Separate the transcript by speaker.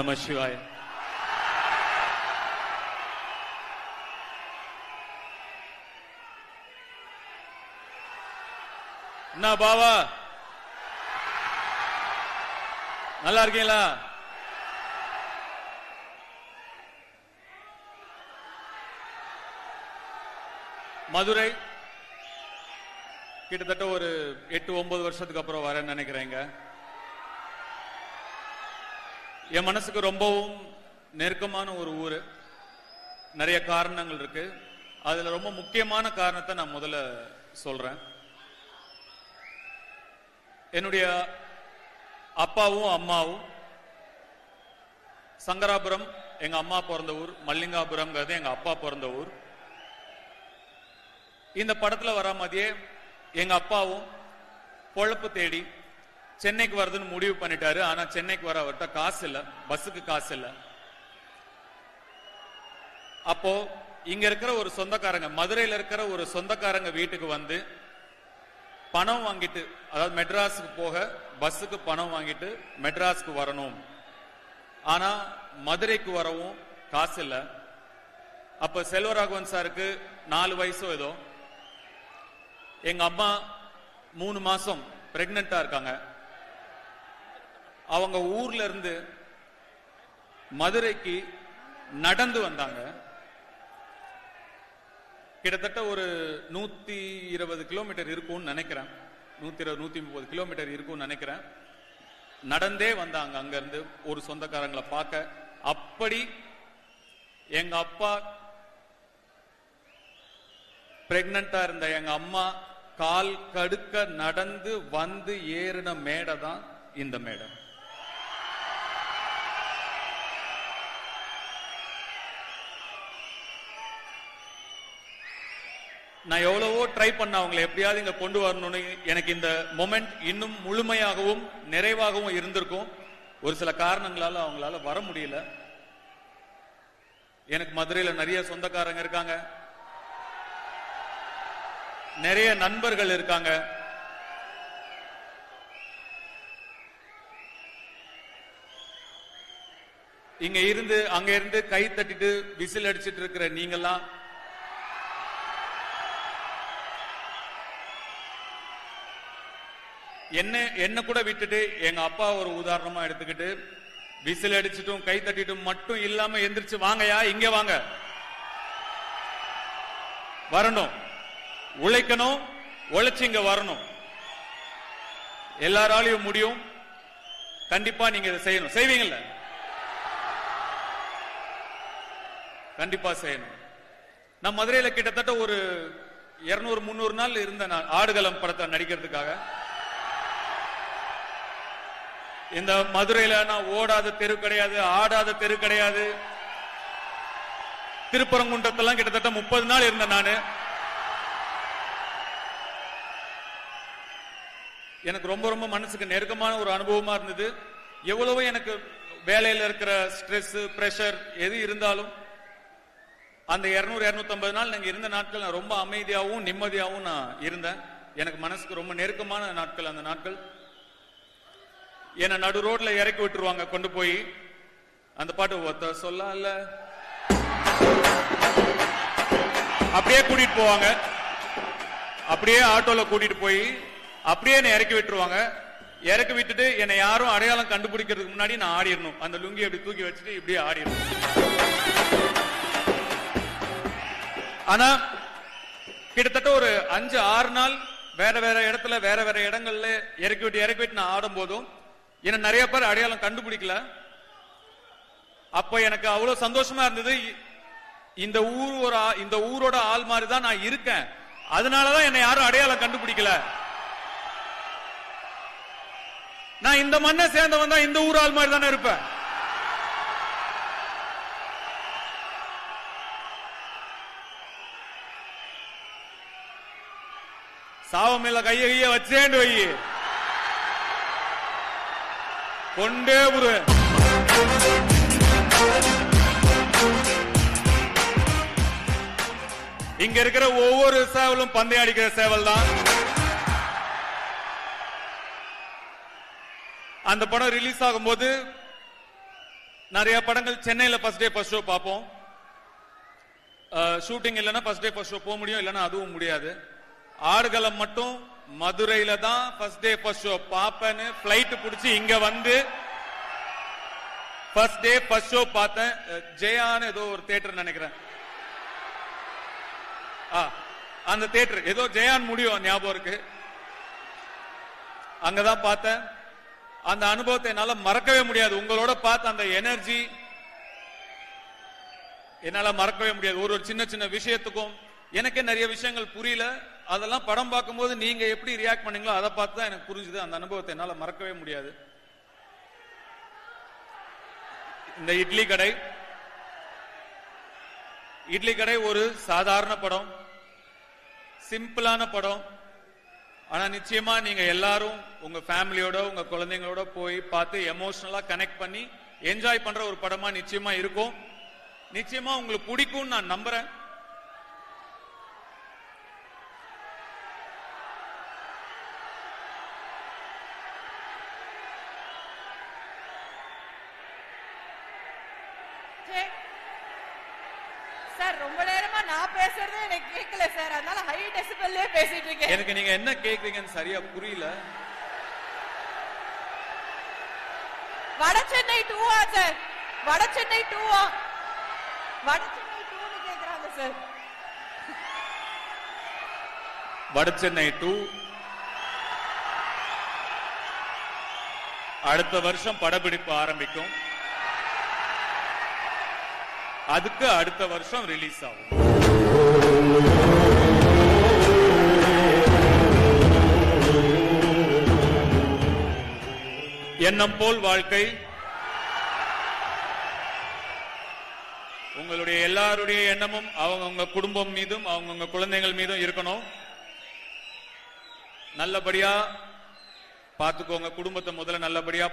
Speaker 1: நம சிவாய. என்ன பாவா. நல்லா இருக்கீங்களா? மதுரை கிட்டத்தட்ட ஒரு எட்டு ஒன்பது வருஷத்துக்கு அப்புறம் வரேன்னு நினைக்கிறேங்க. என் மனசுக்கு ரொம்பவும் நெருக்கமான ஒரு ஊர். நிறைய காரணங்கள் இருக்கு. அதுல ரொம்ப முக்கியமான காரணத்தை நான் முதல்ல சொல்றேன். என்னுடைய அப்பாவும் அம்மாவும் சங்கராபுரம் எங்க அம்மா பிறந்த ஊர் மல்லிங்காபுரம்ங்கிறது எங்க அப்பா பிறந்த ஊர். இந்த படத்துல வர மாதிரியே எங்க அப்பாவும் பொழப்பு தேடி சென்னைக்கு வருதுன்னு முடிவு பண்ணிட்டாரு. ஆனா சென்னைக்கு வர அவர்கிட்ட காசு இல்ல. பஸ்ஸுக்கு காசு இல்ல. அப்போ இங்க இருக்கிற ஒரு சொந்தக்காரங்க மதுரையில இருக்கிற ஒரு சொந்தக்காரங்க வீட்டுக்கு வந்து பணம் வாங்கிட்டு அதாவது மெட்ராஸுக்கு போக பஸ்ஸுக்கு பணம் வாங்கிட்டு மெட்ராஸ்க்கு வரணும். ஆனா மதுரைக்கு வரவும் காசு இல்ல. அப்ப செல்வராகவன் சாருக்கு நாலு வயசோ ஏதோ. எங்க அம்மா மூணு மாசம் பிரெக்னண்டா இருக்காங்க. அவங்க ஊர்ல இருந்து மதுரைக்கு நடந்து வந்தாங்க. கிட்டத்தட்ட ஒரு நூத்தி இருபது கிலோமீட்டர் இருக்கும்னு நினைக்கிறேன். நூத்தி இருபது நூத்தி முப்பது கிலோமீட்டர் இருக்கும்னு நினைக்கிறேன். நடந்தே வந்தாங்க அங்க இருந்து ஒரு சொந்தக்காரங்களை பார்க்க. அப்படி எங்க அப்பா பிரெக்னண்டா இருந்த எங்க அம்மா கால் கடுக்க நடந்து வந்து ஏறின மேடை தான் இந்த மேடை. நான் எவ்வளவோ ட்ரை பண்ண அவங்களை எப்படியாவது இங்க கொண்டு வரணும்னு. எனக்கு இந்த மொமெண்ட் இன்னும் முழுமையாகவும் நிறைவாகவும் இருந்திருக்கும். ஒரு சில காரணங்களால அவங்களால வர முடியல. எனக்கு மதுரையில நிறைய சொந்தக்காரங்க இருக்காங்க. நிறைய நண்பர்கள் இருக்காங்க. இங்க இருந்து அங்க இருந்து கை தட்டிட்டு விசில் அடிச்சிட்டு இருக்கிற நீங்கெல்லாம் என்ன என்ன கூட விட்டுட்டு எங்க அப்பா ஒரு உதாரணமா எடுத்துக்கிட்டு விசில் அடிச்சிட்டும் கை தட்டிட்டும் மட்டும் இல்லாம எந்திரிச்சு வாங்கயா இங்க வாங்க. வரணும். உழைக்கணும் உழைச்சு இங்க வரணும். எல்லாராலையும் முடியும். கண்டிப்பா நீங்க இதை செய்யணும். செய்வீங்கல்ல? கண்டிப்பா செய்யணும். நான் மதுரையில கிட்டத்தட்ட ஒரு 200 முந்நூறு நாள் இருந்தேன் நான். ஆடுகளம் படத்தை நடிக்கிறதுக்காக. இந்த மதுரையில நான் ஓடாத தெரு கிடையாது ஆடாத தெரு கிடையாது. திருப்பரங்குன்றத்தெல்லாம் கிட்டத்தட்ட முப்பது நாள் இருந்தேன் நானு. எனக்கு ரொம்ப ரொம்ப மனசுக்கு நெருக்கமான ஒரு அனுபவமா இருந்தது. எவ்வளவோ எனக்கு வேலையில இருக்கிற ஸ்ட்ரெஸ் பிரஷர் எது இருந்தாலும் அந்த 200 250 நாள் நாங்கள் இருந்த நாட்கள் நான் ரொம்ப அமைதியாகவும் நிம்மதியாகவும் நான் இருந்தேன். எனக்கு மனசுக்கு ரொம்ப நெருக்கமான நாட்கள் அந்த நாட்கள். என்ன நடு ரோட்ல இறக்கி விட்டுருவாங்க கொண்டு போய். அந்த பாட்டு ஒத்த சொல்லல. அப்படியே கூட்டிட்டு போவாங்க. அப்படியே ஆட்டோல கூட்டிட்டு போய் அப்படியே என்ன இறக்கி விட்டுருவாங்க. இறக்கி விட்டுட்டு என்னை யாரும் அடையாளம் கண்டுபிடிக்கிறதுக்கு முன்னாடி நான் ஆடிடணும். அந்த லுங்கி அப்படி தூக்கி வச்சுட்டு இப்படியே ஆடிடணும். ஆனா கிட்டத்தட்ட ஒரு அஞ்சு ஆறு நாள் வேற வேற இடத்துல வேற வேற இடங்கள்ல இறக்கி விட்டு இறக்கி விட்டு நான் ஆடும் போதும் என்ன நிறைய பேர் அடையாளம் கண்டுபிடிக்கல. அப்ப எனக்கு அவ்வளவு சந்தோஷமா இருந்தது. இந்த ஊர் ஒரு இந்த ஊரோட ஆள் மாதிரி தான் நான் இருக்கேன். அதனாலதான் என்னை யாரும் அடையாளம் கண்டுபிடிக்கல. நான் இந்த மண்ணை சேர்ந்தவன் தான் இந்த ஊர் ஆள் மாதிரி தானே இருப்பேன் சாவமில்ல கைய கைய வச்சேன்னு வை. கொண்டே புரு இங்க இருக்கிற ஒவ்வொரு சேவலும் பந்தயம் அடிக்கிற சேவல் தான் அந்த படம் ரிலீஸ் ஆகும்போது நிறைய படங்கள் சென்னையில ஃபர்ஸ்ட் டே ஃபர்ஸ்ட் ஷோ பார்ப்போம். ஷூட்டிங் இல்லைன்னா ஃபர்ஸ்ட் டே ஃபர்ஸ்ட் ஷோ போக முடியும் இல்லைன்னா அதுவும் முடியாது. ஆடுகளம் மட்டும் மதுரையில தான் ஃபர்ஸ்ட் டே ஃபர்ஸ்ட் ஷோ பாப்பேன்னு ஃபிளைட் பிடிச்சி இங்க வந்து ஃபர்ஸ்ட் டே ஃபர்ஸ்ட் ஷோ பார்த்தேன். ஜெயான்னு ஏதோ ஒரு தியேட்டர் நினைக்கிறேன். ஆ, அந்த தியேட்டர் ஏதோ ஜெயான் முடியும் ஞாபகம் இருக்கு. அங்கதான் பார்த்தேன். அந்த அனுபவத்தை என்னால மறக்கவே முடியாது. உங்களோட பார்த்த அந்த எனர்ஜி என்னால மறக்கவே முடியாது. ஒரு ஒரு சின்ன சின்ன விஷயத்துக்கும் எனக்கே நிறைய விஷயங்கள் புரியல. அதெல்லாம் படம் பார்க்கும்போது நீங்க எப்படி ரியாக்ட் பண்ணீங்களோ அதை பார்த்து தான் எனக்கு புரிஞ்சுது. அந்த அனுபவத்தை என்னால் மறக்கவே முடியாது. இந்த இட்லி கடை இட்லி கடை ஒரு சாதாரண படம் சிம்பிளான படம். ஆனா நிச்சயமா நீங்க எல்லாரும் உங்க ஃபேமிலியோட உங்க குழந்தைங்களோட போய் பார்த்து எமோஷனலா கனெக்ட் பண்ணி என்ஜாய் பண்ற ஒரு படமா நிச்சயமா இருக்கும். நிச்சயமா உங்களுக்கு பிடிக்கும்னு நான் நம்புறேன்.
Speaker 2: சே. சார் ரொம்ப நேரமா நான் பேசுறதே எனக்கு கேட்கல சார். அதனால ஹை டெசிபல்லே பேசிட்டு இருக்கேன்.
Speaker 1: எனக்கு நீங்க என்ன கேக்குறீங்கன்னு சரியா புரியல.
Speaker 2: வட சென்னை டூவா சார். வட சென்னை டூவா வட சென்னை டூன்னு கேக்குறாங்க சார்.
Speaker 1: வட சென்னை டூ அடுத்த வருஷம் படப்பிடிப்பு ஆரம்பிக்கும். அதுக்கு அடுத்த வருஷம் ரிலீஸ் ஆகும். எண்ணம் போல் வாழ்க்கை. உங்களுடைய எல்லாருடைய எண்ணமும் அவங்கவுங்க குடும்பம் மீதும் அவங்கவுங்க குழந்தைகள் மீதும் இருக்கணும். நல்லபடியா பார்த்துக்கோங்க. குடும்பத்தை முதல்ல நல்லபடியா